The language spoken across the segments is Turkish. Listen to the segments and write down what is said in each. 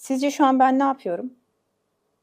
Sizce şu an ben ne yapıyorum?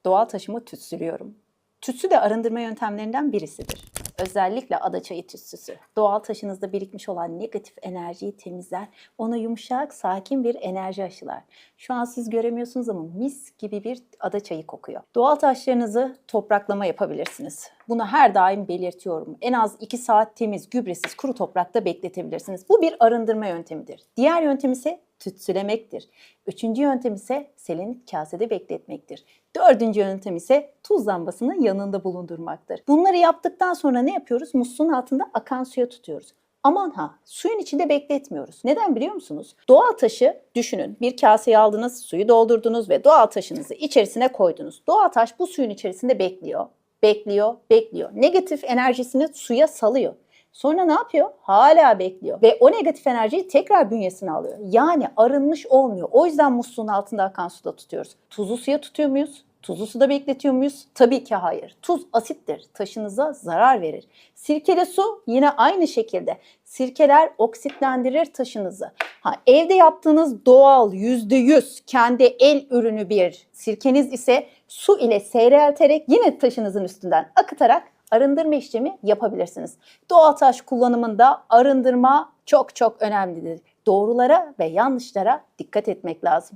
Doğal taşımı tütsülüyorum. Tütsü de arındırma yöntemlerinden birisidir. Özellikle adaçayı tütsüsü. Doğal taşınızda birikmiş olan negatif enerjiyi temizler, ona yumuşak, sakin bir enerji aşılar. Şu an siz göremiyorsunuz ama mis gibi bir adaçayı kokuyor. Doğal taşlarınızı topraklama yapabilirsiniz. Bunu her daim belirtiyorum. En az 2 saat temiz, gübresiz, kuru toprakta bekletebilirsiniz. Bu bir arındırma yöntemidir. Diğer yöntem ise tütsülemektir. Üçüncü yöntem ise selenit kasede bekletmektir. Dördüncü yöntem ise tuz lambasının yanında bulundurmaktır. Bunları yaptıktan sonra ne yapıyoruz? Musluğun altında akan suya tutuyoruz. Aman ha suyun içinde bekletmiyoruz. Neden biliyor musunuz? Doğal taşı düşünün. Bir kaseye aldınız, suyu doldurdunuz ve doğal taşınızı içerisine koydunuz. Doğal taş bu suyun içerisinde bekliyor, bekliyor, bekliyor. Negatif enerjisini suya salıyor. Sonra ne yapıyor? Hala bekliyor. Ve o negatif enerjiyi tekrar bünyesine alıyor. Yani arınmış olmuyor. O yüzden musluğun altında akan suda tutuyoruz. Tuzlu suya tutuyor muyuz? Tuzlu suda bekletiyor muyuz? Tabii ki hayır. Tuz asittir. Taşınıza zarar verir. Sirkeli su yine aynı şekilde. Sirkeler oksitlendirir taşınızı. Ha, evde yaptığınız doğal %100 kendi el ürünü bir sirkeniz ise su ile seyrelterek yine taşınızın üstünden akıtarak arındırma işlemi yapabilirsiniz. Doğal taş kullanımında arındırma çok çok önemlidir. Doğrulara ve yanlışlara dikkat etmek lazım.